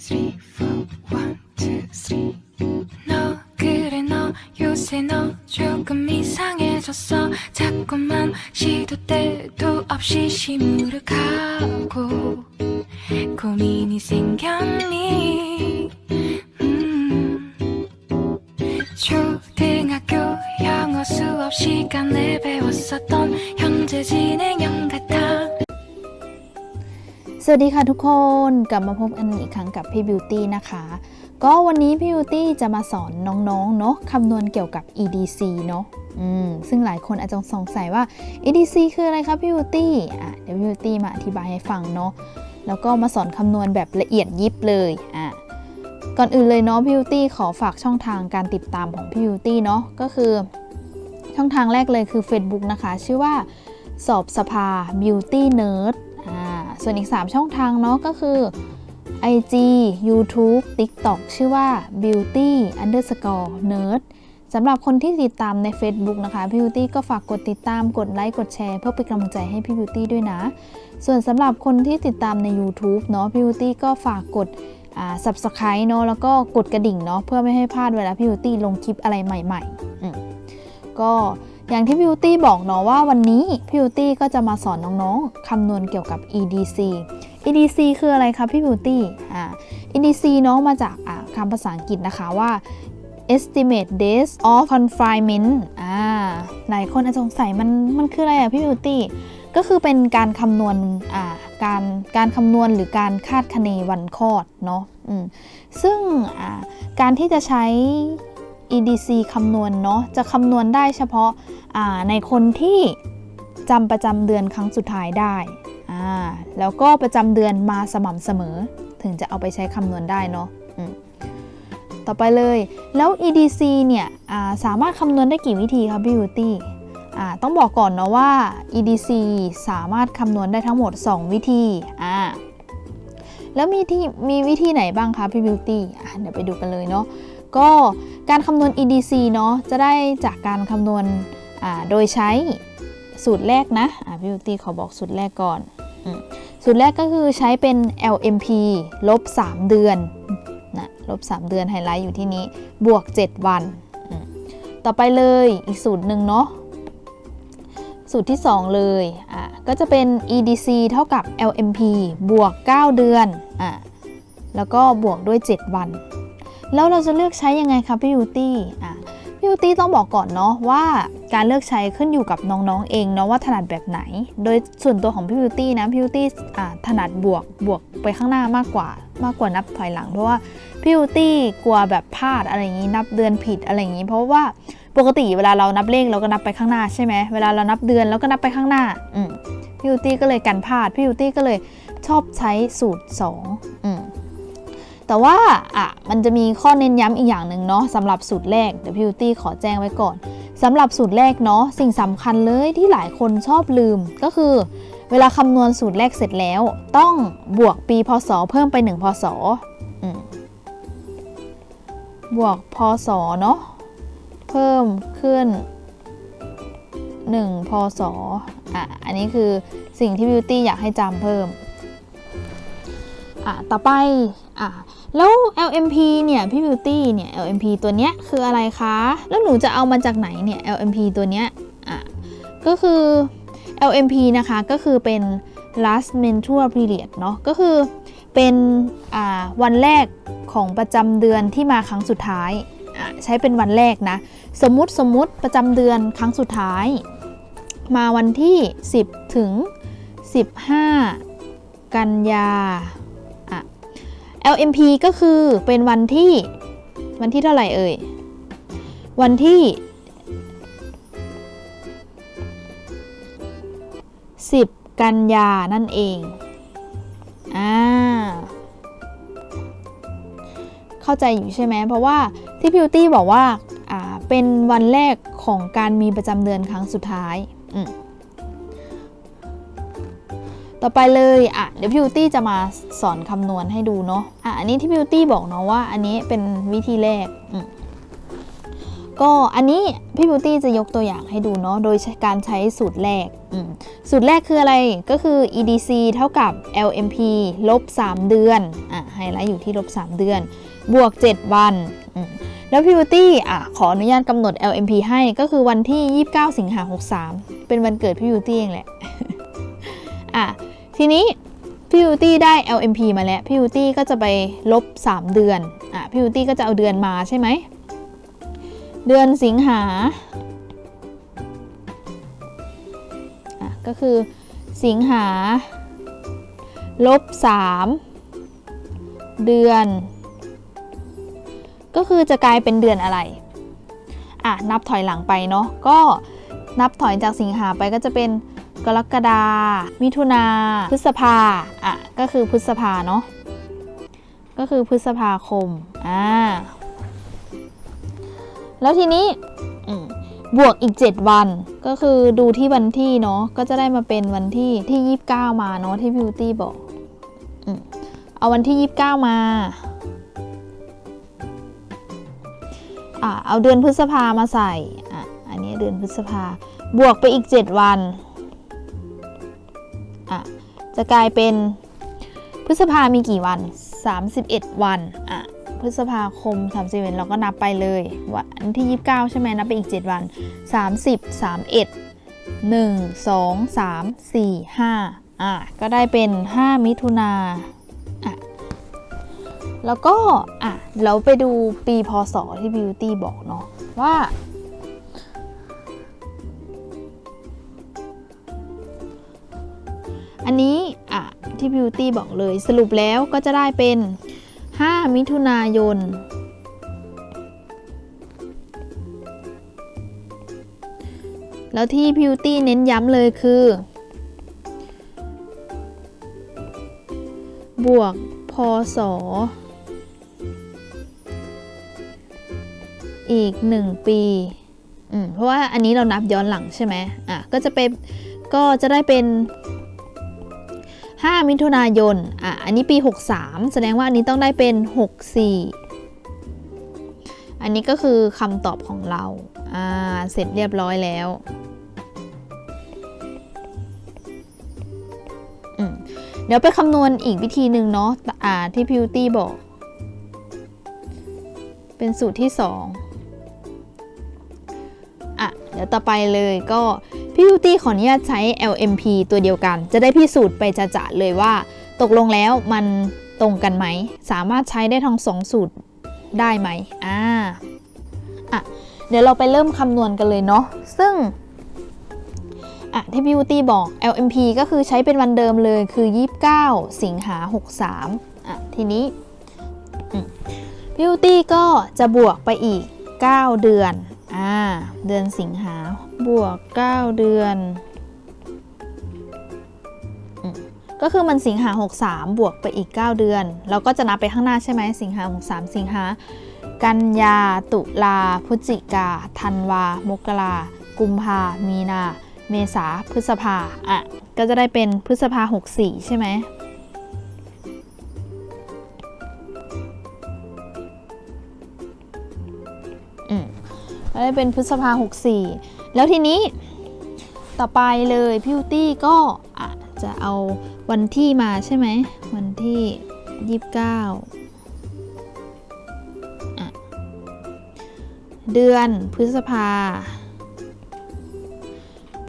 three, four, one, two, three. วัสดีค่ะทุกคนกลับมาพบกันอีกครั้งกับพี่บิวตี้นะคะ ก็วันนี้พี่บิวตี้จะมาสอนน้องๆเนาะคำนวณเกี่ยวกับ EDC เนาะอืมซึ่งหลายคนอาจจะสงสัยว่า EDC คืออะไรคะพี่บิวตี้อะเดี๋ยวพี่บิวตี้มาอธิบายให้ฟังเนาะแล้วก็มาสอนคำนวณแบบละเอียดยิบเลยอะก่อนอื่นเลยเนาะพี่บิวตี้ขอฝากช่องทางการติดตามของพี่บิวตี้เนาะก็คือ ช่องทางแรกเลยคือ Facebook นะคะ ชื่อว่าสอบสภา Beauty Nerd อ่า ส่วนอีก 3 ช่องทางเนาะก็คือ IG YouTube TikTok ชื่อว่า Beauty Underscore Nerd สำหรับคนที่ติดตามใน Facebook นะคะ พี่ Beauty ก็ฝากกดติดตามกดไลค์กดแชร์เพื่อเป็นกำลังใจให้พี่ Beauty ด้วยนะ ส่วนสำหรับคนที่ติดตามใน YouTube เนาะพี่ Beauty ก็ฝากกดอ่า Subscribe เนาะแล้วก็กดกระดิ่งเนาะเพื่อไม่ให้พลาดเวลาพี่ Beauty ลงคลิปอะไรใหม่ๆก็ อย่างที่พี่ Beauty บอกเนาะว่าวันนี้พี่ Beauty ก็จะมาสอนน้องๆคำนวณเกี่ยวกับ EDC EDC คืออะไรคะพี่บิวตี้อ่า EDC เนาะมาจากอ่าคำภาษาอังกฤษนะคะว่า estimate days of confinement อ่า หลายคนอาจจะสงสัยมันมันคืออะไรอะพี่บิวตี้ ก็คือเป็นการคำนวณ อ่า การการคำนวณหรือการคาดคะเนวันคลอดเนาะ อืม ซึ่ง อ่า การที่จะใช้ EDC คำนวณเนาะจะคำนวณได้เฉพาะาในคนที่จำประจำเดือนครั้งสุดท้ายได้ แล้วก็ประจำเดือนมาสม่ำเสมอ ถึงจะเอาไปใช้คำนวณได้เนาะต่อไปเลย แล้ว EDC เนี่ยาสามารถคำนวณได้กี่วิธีครับพี่บิวตี้ต้องบอกก่อนเนาะว่า EDC สามารถคำนวณได้ทั้งหมด 2 วิธีแล้วมีที่มีวิธีไหนบ้างคะพี่บิวตี้เดี๋ยวไปดูกันเลยเนาะ ก็การคำนวณ EDC เนาะจะได้จากการคำนวณโดยใช้สูตรแรกนะพี่บิวตี้ขอบอกสูตรแรกก่อนสูตรแรกก็คือใช้เป็น LMP ลบ 3 เดือนนะลบ 3 เดือนไฮไลท์อยู่ที่นี้ บวก 7 วัน ต่อไปเลยอีกสูตรหนึ่งเนาะสูตรที่ 2 เลยอะก็จะเป็น EDC เท่ากับ LMP บวก 9 เดือนอะแล้วก็บวกด้วย 7 วัน แล้วเราจะเลือกใช้ยังไงคะพี่ยูตี้อะพี่ยูตี้ต้องบอกก่อนเนาะว่าการเลือกใช้ขึ้นอยู่กับน้องๆเองเนาะว่าถนัดแบบไหน โดยส่วนตัวของพี่บิวตี้นะพี่บิวตี้อ่าถนัดบวกบวกไปข้างหน้ามากกว่ามากกว่านับถอยหลัง เพราะว่าพี่บิวตี้กลัวแบบพลาดอะไรอย่างนี้นับเดือนผิดอะไรอย่างนี้ เพราะว่าปกติเวลาเรานับเลขเราก็นับไปข้างหน้าใช่ไหมเวลาเรานับเดือนเราก็นับไปข้างหน้าอืพี่บิวตี้ก็เลยกันพลาดพี่บิวตี้ก็เลยชอบใช้สูตร2อืม แต่ว่าอะมันจะมีข้อเน้นย้ำอีกอย่างหนึ่งเนาะสำหรับสูตรแรกเดี๋ยวพี่บิวตี้ขอแจ้งไว้ก่อนสำหรับสูตรแรกเนาะสิ่งสำคัญเลยที่หลายคนชอบลืมก็คือ เวลาคำนวณสูตรแรกเสร็จแล้ว ต้องบวกปีพศเพิ่มไป 1 พศบวกพศเนาะเพิ่มขึ้น 1 พศอะอันนี้คือสิ่งที่บิวตี้อยากให้จำเพิ่มอะต่อไปอะ แล้ว LMP เนี่ย พี่บิวตี้เนี่ย LMP ตัวเนี้ยคืออะไรคะ แล้วหนูจะเอามาจากไหนเนี่ย LMP ตัวเนี้ยอะก็คือ LMP นะคะ ก็คือเป็น last menstrual period เนาะก็คือเป็นอ่าวันแรกของประจำเดือนที่มาครั้งสุดท้ายอะใช้เป็นวันแรกนะ สมมุติสมมุติประจำเดือนครั้งสุดท้าย มาวันที่ 10 ถึง 15 กันยา LMP ก็คือเป็นวันที่วันที่เท่าไหร่เอ่ย วันที่ 10 กันยานั่นเอง อ่า เข้าใจอยู่ใช่ไหม เพราะว่าที่พิวตี้บอกว่า อ่า เป็นวันแรกของการมีประจำเดือนครั้งสุดท้าย อืม ต่อไปเลยอะเดี๋ยวพิวตี้จะมาสอนคำนวณให้ดูเนาะอะอันนี้ที่พิวตี้บอกเนาะว่า อันนี้เป็นวิธีแรกอมก็อันนี้พี่บิวตี้จะยกตัวอย่างให้ดูเนาะโดยการใช้สูตรแรกอืมสูตรแรกคืออะไรก็คือ EDC เท่ากับ LMP ลบ 3 เดือนอะไฮไลท์อยู่ที่ลบ 3 เดือน บวก 7 วันอืมแล้วพี่บิวตี้อะขออนุญาตกำหนด LMP ให้ก็คือวันที่ 29 สิงหา63 เป็นวันเกิดพี่บิวตี้เองแหละอะ ทีนี้พี่บิวตี้ได้ LMP มาแล้วพี่บิวตี้ก็จะไปลบ 3 เดือนอะพี่บิวตี้ก็จะเอาเดือนมาใช่ไหม เดือนสิงหาอะก็คือสิงหาลบ 3 เดือน ก็คือจะกลายเป็นเดือนอะไรอะนับถอยหลังไปเนาะก็ นับถอยจากสิงหาไปก็จะเป็นกรกฎามิถุนา พฤษภา อะ ก็คือพฤษภาเนาะ ก็คือพฤษภาคม อ่า แล้วทีนี้บวกอีก 7 วัน ก็คือดูที่วันที่เนาะ ก็จะได้มาเป็นวันที่ที่ 29 มาเนาะที่พิวตี้บอกอเอาวันที่ 29 มาอะเอาเดือนพฤษภามาใส่ เดือนพฤษภา บวกไปอีก 7 วันอะจะกลายเป็นพฤษภามีกี่วัน 31 วันอะพฤษภาคม31เราก็นับไปเลยวันที่ 29 ใช่ไหมนับไปอีก 7 วัน 30 31 1 2 3 4 5อะก็ได้เป็น 5 มิถุนาอะแล้วก็อะเราไปดูปีพศที่บิวตี้บอกเนาะว่า อันนี้อะที่บิวตี้บอกเลยสรุปแล้วก็จะได้เป็น 5 มิถุนายน แล้วที่พิวตี้เน้นย้ำเลยคือ บวกพศอีก 1 ปีอืมเพราะว่าอันนี้เรานับย้อนหลังใช่ไหมอะก็จะเป็นก็จะได้เป็น 5 มิถุนายน อะ อันนี้ปี 63 แสดงว่าอันนี้ต้องได้เป็น 64 อันนี้ก็คือคำตอบของเรา อ่า เสร็จเรียบร้อยแล้วเดี๋ยวไปคำนวณอีกวิธีหนึ่งเนาะ อ่า ที่พิวตี้บอก เป็นสูตรที่ 2 อะ เดี๋ยวต่อไปเลยก็ พี่บิวตี้ขออนุญาตใช้ LMP ตัวเดียวกัน จะได้พิสูจน์ไปจะจะๆเลยว่า ตกลงแล้วมันตรงกันไหม สามารถใช้ได้ทั้งสองสูตรได้ไหมอ่าอะ เดี๋ยวเราไปเริ่มคำนวณกันเลยเนาะ ซึ่งอะที่พี่บิวตี้บอก LMP ก็คือใช้เป็นวันเดิมเลยคือ 29 สิงหา 63อะทีนี้พี่บิวตี้ก็จะบวกไปอีก 9 เดือนอ่าเดือนสิงหา บวก 9 เดือน ก็คือมันสิงหา 63 บวกไปอีก 9 เดือน เราก็จะนับไปข้างหน้าใช่ไหมสิงหา 63 สิงหา กันยา ตุลา พฤศจิกา ธันวา มกรา กุมภา มีนา เมษา พฤษภา อะ ก็จะได้เป็นพฤษภา 64 ใช่ไหมอืม แล้วได้เป็นพฤษภา 64 แล้วทีนี้ต่อไปเลยพิวตี้ก็อะจะเอาวันที่มาใช่ไหม วันที่ 29 เดือนพฤษภา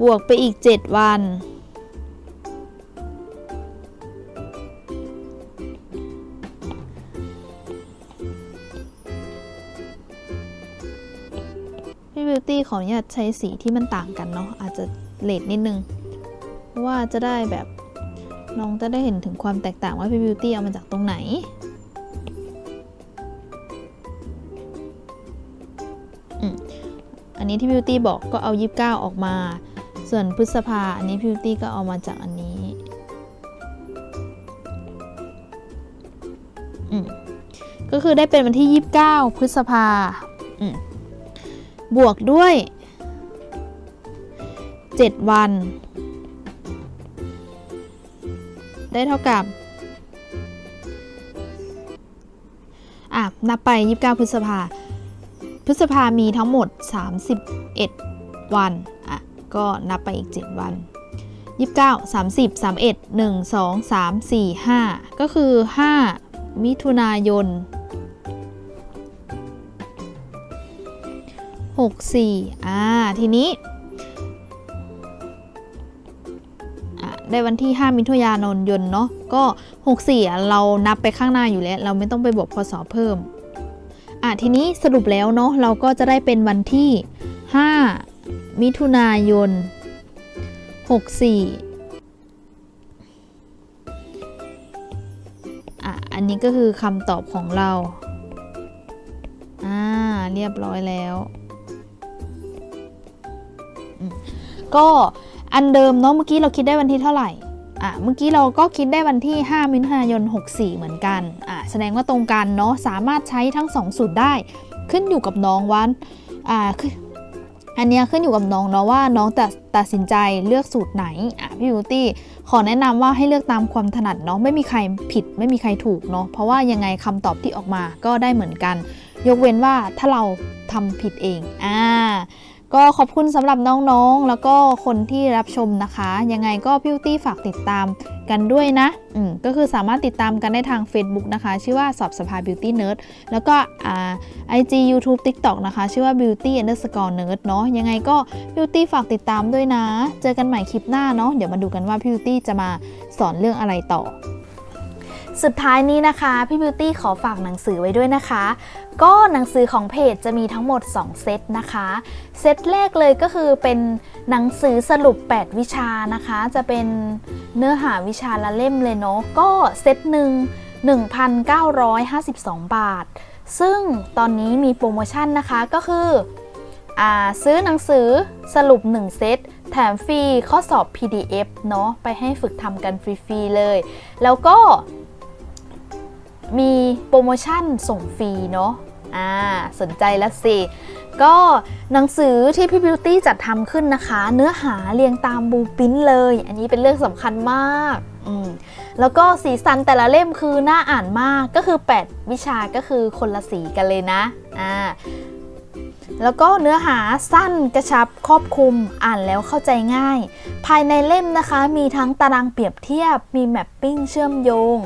บวกไปอีก 7 วัน พี่บิวตี้ขออนุญาตใช้สีที่มันต่างกันเนาะอาจจะเลทนิดนึง เพราะว่าจะได้แบบน้องจะได้เห็นถึงความแตกต่างว่าพี่บิวตี้เอามาจากตรงไหนอันนี้ที่บิวตี้บอกก็เอา29ออกมา ส่วนพฤษภาอันนี้พี่บิวตี้ก็เอามาจากอันนี้อืก็คือได้เป็นวันที่ 29 พฤษภาอืม บวกด้วย 7 วัน ได้เท่ากับอะนับไป 29 พฤษภา พฤษภามีทั้งหมด 31 วัน อะ ก็นับไปอีก 7 วัน 29 30 31 1 2 3 4 5 ก็คือ 5 มิถุนายน 64อ่าทีนี้อะได้วันที่ 5 มิถุนายนยนเนาะก็ 64อะเรานับไปข้างหน้าอยู่แล้ว เราไม่ต้องไปบวกพศเพิ่มอะทีนี้สรุปแล้วเนาะเราก็จะได้เป็นวันที่ 5 มิถุนายน 64อะอันนี้ก็คือคำตอบของเรา อ่า เรียบร้อยแล้ว ก็อันเดิมเนาะเมื่อกี้เราคิดได้วันที่เท่าไหร่อะเมื่อกี้เราก็คิดได้วันที่ 5 มิถุนายน 64 เหมือนกันอะแสดงว่าตรงกันเนาะสามารถใช้ทั้ง 2 สูตรได้ ขึ้นอยู่กับน้องวันอ่าคืออันนี้ขึ้นอยู่กับน้องเนาะว่าน้องตัดตัดสินใจเลือกสูตรไหนอะพี่บิวตี้ขอแนะนำว่าให้เลือกตามความถนัดเนาะไม่มีใครผิดไม่มีใครถูกเนาะเพราะว่ายังไงคำตอบที่ออกมาก็ได้เหมือนกัน ยกเว้นว่าถ้าเราทำผิดเองอ่า ก็ขอบคุณสำหรับน้องๆ แล้วก็คนที่รับชมนะคะ ยังไงก็พิวตี้ฝากติดตามกันด้วยนะ อืม ก็คือสามารถติดตามกันได้ทาง Facebook นะคะ ชื่อว่าสอบสภา Beauty Nerd แล้วก็อ่า IG YouTube TikTok นะคะ ชื่อว่า Beauty Underscore Nerd เนาะยังไงก็ Beauty ฝากติดตามด้วยนะ เจอกันใหม่คลิปหน้าเนาะเดี๋ยวมาดูกันว่า Beauty จะมาสอนเรื่องอะไรต่อ สุดท้ายนี้นะคะ พี่บิวตี้ขอฝากหนังสือไว้ด้วยนะคะ ก็หนังสือของเพจจะมีทั้งหมด 2 เซตนะคะ เซตแรกเลยก็คือเป็นหนังสือสรุป 8 วิชานะคะ จะเป็นเนื้อหาวิชาละเล่มเลยเนาะก็เซตหนึ่ง1,952 บาท ซึ่งตอนนี้มีโปรโมชั่นนะคะก็คืออซื้อหนังสือสรุป 1 เซตแถมฟรีข้อสอบ PDF เนาะไปให้ฝึกทำกันฟรี ๆ เลย แล้วก็ มีโปรโมชั่นส่งฟรีเนาะอ่าสนใจแล้วสิ ก็หนังสือที่พี่บิวตี้จัดทำขึ้นนะคะ เนื้อหาเรียงตามบูปินเลย อันนี้เป็นเรื่องสำคัญมากอืมแล้วก็สีสันแต่ละเล่มคือน่าอ่านมากก็คือ 8 วิชาก็คือคนละสีกันเลยนะอ่า แล้วก็เนื้อหาสั้นกระชับครอบคลุมอ่านแล้วเข้าใจง่าย ภายในเล่มนะคะมีทั้งตารางเปรียบเทียบ มีแมปปิ้งเชื่อมโยง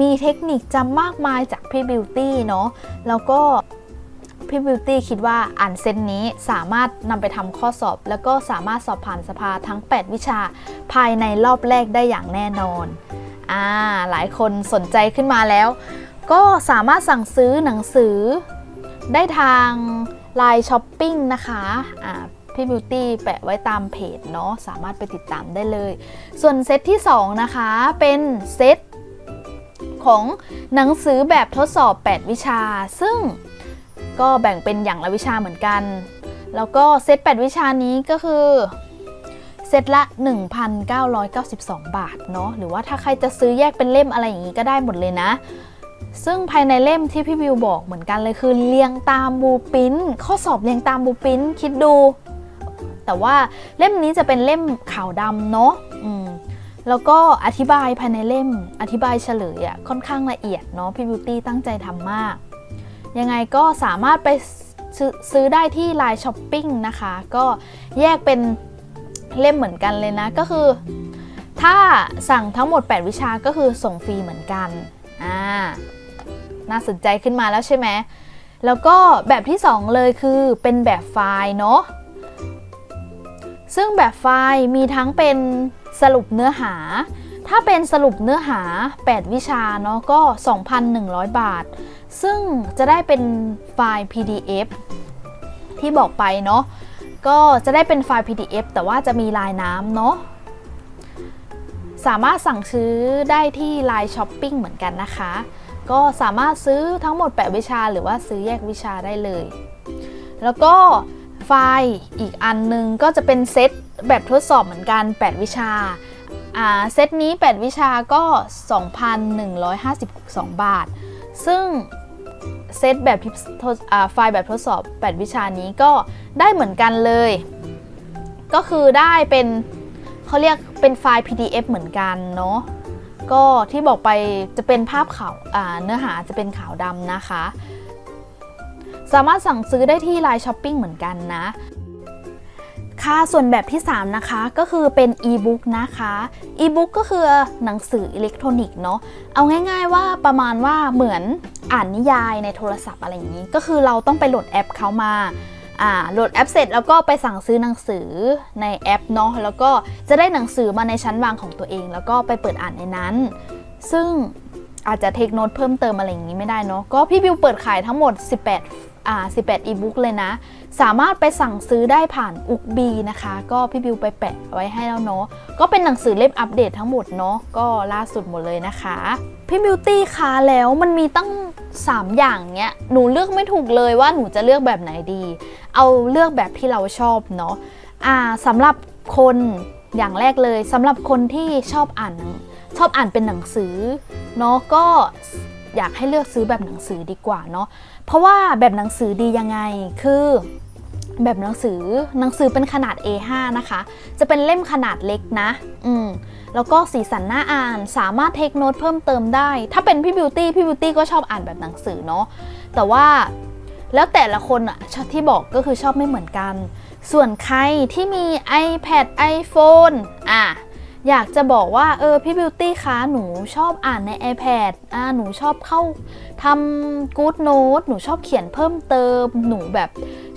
มีเทคนิคจำมากมายจากพี่บิวตี้เนาะแล้วก็พี่บิวตี้คิดว่าอ่านเซตนี้สามารถนำไปทำข้อสอบ แล้วก็สามารถสอบผ่านสภาทั้ง 8 วิชา ภายในรอบแรกได้อย่างแน่นอนอ่าหลายคนสนใจขึ้นมาแล้ว ก็สามารถสั่งซื้อหนังสือได้ทาง Line Shopping นะคะอ่าพี่บิวตี้แปะไว้ตามเพจเนาะสามารถไปติดตามได้เลย ส่วนเซตที่ 2 นะคะ เป็นเซตของหนังสือแบบทดสอบ 8 วิชา ซึ่งก็แบ่งเป็นอย่างละวิชาเหมือนกัน แล้วก็เซต 8 วิชานี้ก็คือเซตละ 1,992 บาทเนาะหรือว่าถ้าใครจะซื้อแยกเป็นเล่มอะไรอย่างนี้ก็ได้หมดเลยนะ ซึ่งภายในเล่มที่พี่บิวบอกเหมือนกันเลยคือเรียงตามบูปินข้อสอบเรียงตามบูปินคิดดู แต่ว่าเล่มนี้จะเป็นเล่มขาวดำเนาะอืมแล้วก็อธิบายภายในเล่มอธิบายเฉลยอะค่อนข้างละเอียดเนาะพี่บิวตี้ตั้งใจทำมาก ยังไงก็สามารถไปซื้อซื้อได้ที่ Line Shopping นะคะ ก็แยกเป็นเล่มเหมือนกันเลยนะ ก็คือ ถ้าสั่งทั้งหมด 8 วิชาก็คือส่งฟรีเหมือนกันอ่า น่าสนใจขึ้นมาแล้วใช่ไหมแล้วก็แบบที่ 2 เลยคือเป็นแบบไฟล์เนาะซึ่งแบบไฟล์มีทั้งเป็นสรุปเนื้อหา ถ้าเป็นสรุปเนื้อหา 8 วิชาเนาะก็ 2,100 บาท ซึ่งจะได้เป็นไฟล์ PDF ที่บอกไปเนาะก็จะได้เป็นไฟล์ PDF แต่ว่าจะมีลายน้ำเนาะสามารถสั่งซื้อได้ที่ Line Shopping เหมือนกันนะคะ ก็สามารถซื้อทั้งหมด 8 วิชาหรือว่าซื้อแยกวิชาได้เลย แล้วก็ไฟล์อีกอันนึงก็จะเป็นเซตแบบทดสอบเหมือนกัน 8 วิชาเซตนี้ 8 วิชาก็ 2,152 บาท ซึ่งเซตแบบที่ทดอ่าไฟล์แบบทดสอบ 8 วิชานี้ก็ได้เหมือนกันเลย ก็คือได้เป็นเขาเรียกเป็นไฟล์ PDF เหมือนกันเนาะ ก็ที่บอกไปจะเป็นภาพขาวอ่าเนื้อหาจะเป็นขาวดำนะคะ สามารถสั่งซื้อได้ที่ไลน์ช้อปปิ้งเหมือนกันนะ ค่ะส่วนแบบที่ 3 นะคะก็คือเป็นอีบุ๊กนะคะอีบุ๊กก็คือหนังสืออิเล็กทรอนิกส์เนาะ เอาง่ายๆว่าประมาณว่าเหมือนอ่านนิยายในโทรศัพท์อะไรอย่างนี้ ก็คือเราต้องไปโหลดแอปเขามา อ่าโหลดแอปเสร็จแล้วก็ไปสั่งซื้อหนังสือในแอปเนาะแล้วก็จะได้หนังสือมาในชั้นวางของตัวเอง แล้วก็ไปเปิดอ่านในนั้น ซึ่ง อาจจะเทคโนตเพิ่มเติมอะไรอย่างนี้ไม่ได้เนาะก็พี่บิวเปิดขายทั้งหมด 18อ่า18อีบุ๊กเลยนะ สามารถไปสั่งซื้อได้ผ่านอุกบีนะคะ ก็พี่บิวไปแปะไว้ให้แล้วเนาะก็เป็นหนังสือเล่มอัปเดตทั้งหมดเนาะก็ล่าสุดหมดเลยนะคะพี่บิวตี้คะแล้วมันมีตั้ง 3 อย่างเนี้ยหนูเลือกไม่ถูกเลยว่าหนูจะเลือกแบบไหนดี เอาเลือกแบบที่เราชอบเนาะอ่าสำหรับคนอย่างแรกเลยสำหรับคนที่ชอบอ่าน ชอบอ่านเป็นหนังสือเนาะก็อยากให้เลือกซื้อแบบหนังสือดีกว่าเนาะเพราะว่าแบบหนังสือดียังไงคือแบบหนังสือหนังสือเป็นขนาด A5 นะคะ จะเป็นเล่มขนาดเล็กนะ อืมแล้วก็สีสันน่าอ่านสามารถเทคโนตเพิ่มเติมได้ ถ้าเป็นพี่บิวตี้พี่บิวตี้ก็ชอบอ่านแบบหนังสือเนาะแต่ว่าแล้วแต่ละคนอะชอบที่บอกก็คือชอบไม่เหมือนกัน ส่วนใครที่มี iPad iPhone อะ อยากจะบอกว่าเออพี่บิวตี้คะหนูชอบอ่านใน iPad อ่าหนูชอบเข้าทำกู๊ดโน้ตหนูชอบเขียนเพิ่มเติม หนูแบบ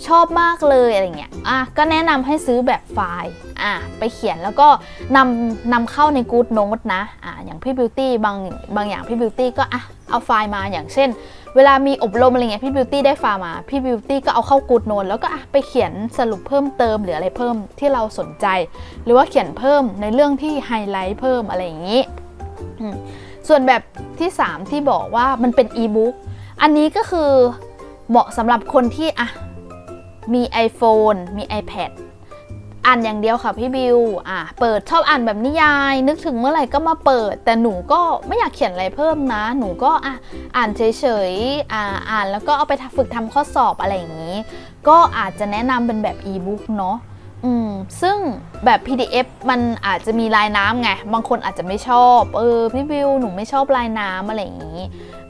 ชอบมากเลยอะไรเงี้ยอะก็แนะนำให้ซื้อแบบไฟล์อะไปเขียนแล้วก็นำนำเข้าในกู๊ดโน้ตนะอะอย่างพี่บิวตี้บางบางอย่างพี่บิวตี้ก็อะ เอาไฟล์มาอย่างเช่น เวลามีอบรมอะไรเงี้ยพี่บิวตี้ได้ฟาร์มาพี่บิวตี้ก็เอาเข้ากูดโนนแล้วก็อะไปเขียนสรุปเพิ่มเติมหรืออะไรเพิ่มที่เราสนใจ หรือว่าเขียนเพิ่มในเรื่องที่ไฮไลท์เพิ่มอะไรอย่างนี้ ส่วนแบบที่ 3 ที่บอกว่ามันเป็นอีบุ๊กอันนี้ก็คือเหมาะสำหรับคนที่อะมี iPhone มี iPad อ่านอย่างเดียวค่ะพี่บิว อะเปิดชอบอ่านแบบนิยาย นึกถึงเมื่อไหร่ก็มาเปิด แต่หนูก็ไม่อยากเขียนอะไรเพิ่มนะ หนูก็อะอ่านเฉยๆ อ่าอ่านแล้วก็เอาไปฝึกทำข้อสอบอะไรอย่างนี้ ก็อาจจะแนะนำเป็นแบบอีบุ๊กเนาะ อืมซึ่งแบบ PDF มันอาจจะมีลายน้ำไง บางคนอาจจะไม่ชอบ เออพี่บิวหนูไม่ชอบลายน้ำอะไรอย่างนี้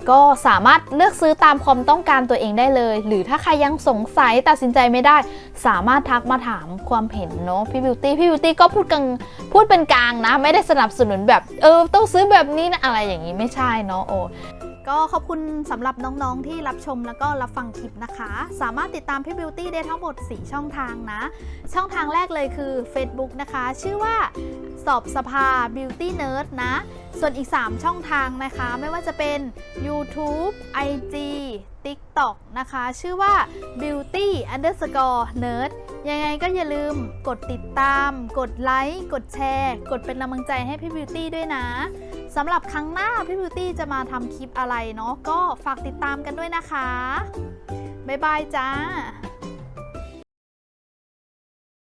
ก็สามารถเลือกซื้อตามความต้องการตัวเองได้เลย หรือถ้าใครยังสงสัยตัดสินใจไม่ได้ สามารถทักมาถามความเห็นเนาะพี่บิวตี้พี่บิวตี้ก็พูดกลางพูดเป็นกลางนะ ไม่ได้สนับสนุนแบบ เออต้องซื้อแบบนี้นะอะไรอย่างนี้ไม่ใช่เนาะโอ้ ก็ขอบคุณสำหรับน้องๆที่รับชมแล้วก็รับฟังคลิปนะคะ สามารถติดตามพี่บิวตี้ได้ทั้งหมด 4 ช่องทางนะ ช่องทางแรกเลยคือ Facebook นะคะ ชื่อว่าสอบสภา Beauty Nerd นะ ส่วนอีก 3 ช่องทางนะคะ ไม่ว่าจะเป็น YouTube IG TikTok นะคะ ชื่อว่า Beauty Underscore Nerd ยังไงก็อย่าลืมกดติดตาม กดไลค์ กดแชร์ กดเป็นกำลังใจให้พี่บิวตี้ด้วยนะ สำหรับครั้งหน้าพี่บิวตี้จะมาทำคลิปอะไรเนาะก็ฝากติดตามกันด้วยนะคะ บ๊ายบายจ้า